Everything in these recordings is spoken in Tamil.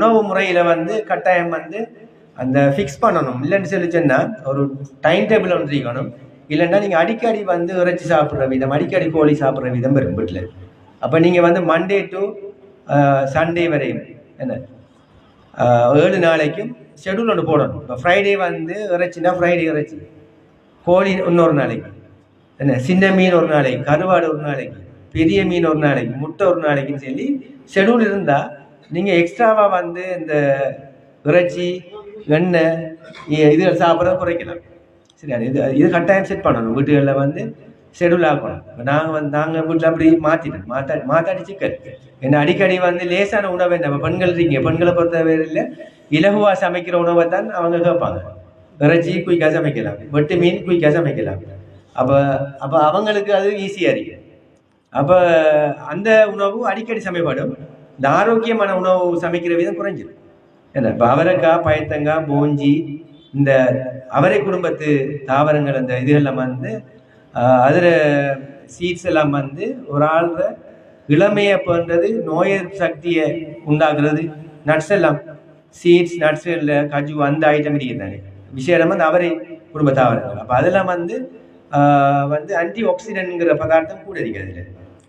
உணவு முறையில் வந்து கட்டாயம் வந்து அந்த ஃபிக்ஸ் பண்ணணும். இல்லைன்னு சொல்லி சொன்னால் ஒரு டைம் டேபிள் ஒன்று இருக்கணும். இல்லைன்னா நீங்கள் அடிக்கடி வந்து இறைச்சி சாப்பிட்ற விதம் அடிக்கடி கோழி சாப்பிட்ற விதம் வரும் வீட்டில். அப்போ நீங்கள் வந்து மண்டே டு சண்டே வரையும் என்ன? ஏழு நாளைக்கும் ஷெடியூல் ஒன்று போடணும். இப்போ ஃப்ரைடே வந்து இறைச்சினா ஃப்ரைடே இறைச்சி. கோழி இன்னொரு நாளைக்கு. என்ன? சின்ன மீன் ஒரு நாளைக்கு கருவாடு ஒரு நாளைக்கு பெரிய மீன் ஒரு நாளைக்கு முட்டை ஒரு நாளைக்குன்னு சொல்லி ஷெடியூல் இருந்தால் நீங்கள் எக்ஸ்ட்ராவாக வந்து இந்த இறைச்சி வெண்ணெய் இது சாப்பிட்றத குறைக்கலாம். சரியா இது இது கட்டாயம் செட் பண்ணணும். வீட்டுகளில் வந்து ஷெடியூல் ஆகணும் இப்போ நாங்கள் வந்து நாங்கள் வீட்டில் அப்படி மாற்றிட்டோம் மாத்தா மாத்தாடி சிக்கன் ஏன்னா அடிக்கடி வந்து லேசான உணவை நம்ம பெண்கள் இருக்கீங்க. பெண்களை பொறுத்தவரையில் இலகுவாக சமைக்கிற உணவை தான் அவங்க கேட்பாங்க. இறைச்சி குயிக்காக சமைக்கலாம். வெட்டு மீன் குயிக்காக சமைக்கலாம். அப்போ அப்போ அவங்களுக்கு அது ஈஸியாக இருக்குது அப்போ அந்த உணவு அடிக்கடி சமைப்படும் இந்த ஆரோக்கியமான உணவு சமைக்கிற விதம் குறைஞ்சிடும் என்ன இப்போ அவரைக்காய் பயத்தங்காய் போஞ்சி இந்த அவரை குடும்பத்து தாவரங்கள் அந்த இதுகள்லாம் வந்து அதில் சீட்ஸ் எல்லாம் வந்து ஒரு ஆள்ற இளமையை பண்ணுறது நோய் சக்தியை உண்டாக்குறது நட்ஸ் எல்லாம் சீட்ஸ் நட்ஸ் இல்லை கஜு அந்த ஐட்டம் இருக்கிறாங்க விசேடமாக அந்த அவரை குடும்ப தாவரங்கள். அப்போ அதெல்லாம் வந்து வந்து ஆன்டி ஆக்சிடென்ட்ங்கிற பதார்த்தம் கூட இருக்கிறது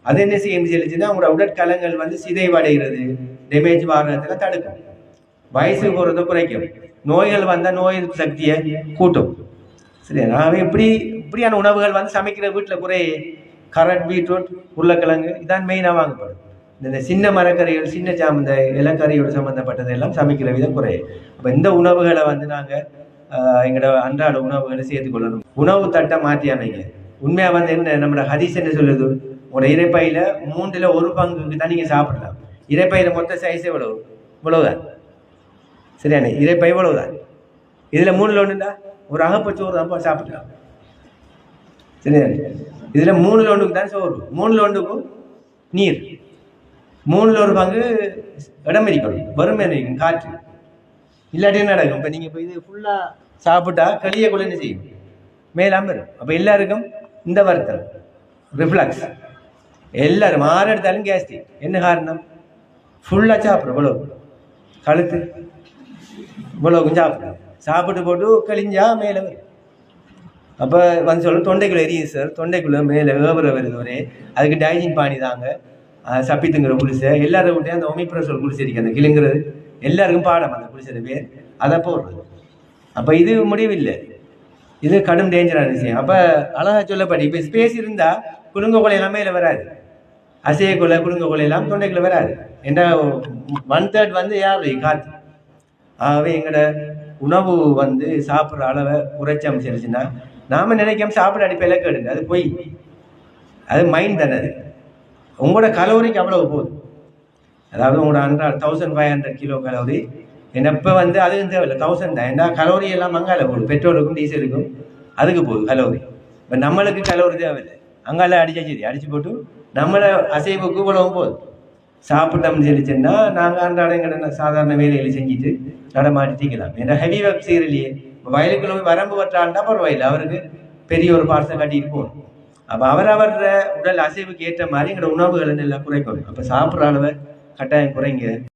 அது என்ன செய்யும்? சொல்லிச்சுன்னா உங்களோட உடற்கலங்கள் வந்து சிதைவடைகிறது. டேமேஜ் வாங்குறதுல தடுக்கும். வயசு போகிறத குறைக்கும். நோய்கள் வந்தால் நோய் சக்தியை கூட்டும். சரியா? நான் இப்படி இப்படியான உணவுகள் வந்து சமைக்கிற வீட்டில் குறை. கரட் பீட்ரூட் உருளைக்கிழங்கு இதான் மெயினாக வாங்கப்படும். இந்த சின்ன மரக்கறிகள் சின்ன சாமந்த இலக்கறியோடு சம்மந்தப்பட்டது எல்லாம் சமைக்கிற விதம் குறை. அப்போ இந்த உணவுகளை வந்து நாங்கள் எங்களோட அன்றாட உணவுகளை சேர்த்துக்கொள்ளணும் உணவு தட்டை மாற்றி அமைங்க. உண்மையாக வந்து என்ன? நம்மளோட ஹரிஸ் என்ன சொல்லுது? ஒரு இறைப்பையில் மூன்றில் ஒரு பங்குக்கு தான் நீங்கள் சாப்பிடலாம். இறைப்பையில் மொத்த சைஸ் எவ்வளவு? இவ்வளவுதான். சரியாண்ணே இறைப்பை இவ்வளவுதான். இதில் மூணில் ஒன்றுண்டா ஒரு அகப்பச்சோறு தான் சாப்பிடலாம். சரியாண்ணே இதில் மூணில் ஒன்றுக்கு தான் சோறு. மூணில் ஒன்றுக்கும் நீர். மூணில் ஒரு பங்கு இடம் இருக்கணும் வறுமை இருக்கும் காற்று. இல்லாட்டி என்ன நடக்கும்? இப்போ நீங்கள் இப்போ இது ஃபுல்லாக சாப்பிட்டா களியை கூட என்ன செய்யும் மேலாமல் இருக்கும் அப்போ எல்லாருக்கும் இந்த வருத்தம். ரிஃப்ளக்ஸ் எல்லாரும் ஆறு எடுத்தாலும் கேஸ்ட்ரிக் என்ன காரணம்? ஃபுல்லாக சாப்பிட்றோம் இவ்வளோ கழுத்து. இவ்வளோக்கும் சாப்பிட்றோம். சாப்பிட்டு போட்டு கழிஞ்சா மேலே வரும். அப்போ வந்து சொல்ல தொண்டைக்குள்ளே எரியுது சார் தொண்டைக்குள்ளே மேலே ஏவர வருது ஒரே. அதுக்கு டைஜின் பாணி தாங்க. சப்பித்துங்கிற குளிசை எல்லாரும் விட்டே அந்த ஒமிப்ரசோல் குடிசை இருக்கு அந்த கிளிங்கிறது. எல்லாருக்கும் பாடம் அந்த குடிசை பேர். அதை போடுறது. அப்போ இது முடிவில்லை. இது கடும் டேஞ்சரான விஷயம். அப்போ அழகாக சொல்லப்படி இப்போ ஸ்பேஸ் இருந்தால் குலுங்க கொலை எல்லாமே இதில் வராது. அசைய கொலை கொலை எல்லாம் தொண்டைக்குள்ள வராது. என்ன ஒன் தேர்ட் வந்து யார்? காற்று. ஆகவே எங்களோட உணவு வந்து சாப்பிட்ற அளவை குறைச்சி அமைச்சிருச்சுன்னா நாம நினைக்காம சாப்பிட அடிப்பையில கேடுங்க. அது பொய். அது மைண்ட் தானே அது. உங்களோட கலோரிக்கு அவ்வளவு போகுது அதாவது உங்களோட hundred thousand five hundred kilo calorie என்னப்போ வந்து அதுவும் தேவையில்லை. தௌசண்ட் தான். ஏன்னா கலோரி எல்லாம் மங்கால போகுது. பெட்ரோலுக்கும் டீசலுக்கும் அதுக்கு போகுது கலோரி இப்போ நம்மளுக்கு கலோரி தேவையில்லை. அங்கால அடிச்சாச்சு சரி அடிச்சு போட்டு நம்மளை அசைவுக்கு இவ்வளவும் போகுது. சாப்பிட்டோம்னு சொல்லிச்சுன்னா நாங்கள் அன்றாட எங்கட சாதாரண வேலைகளை செஞ்சுட்டு நடமாட்டிக்கலாம் ஏன்னா ஹெவி ஒர்க் செய்யறலையே இப்போ வயலுக்குள்ள போய் வரம்பு வற்றாண்டா பரவாயில்லை. அவருக்கு பெரிய ஒரு பார்சல் கட்டிட்டு போகணும். அப்போ அவரவர் உடல் அசைவுக்கு ஏற்ற மாதிரி எங்களோட உணவுகளை எல்லாம் குறைக்கணும். அப்போ சாப்பிட்ற அளவை கட்டாயம் குறைங்க.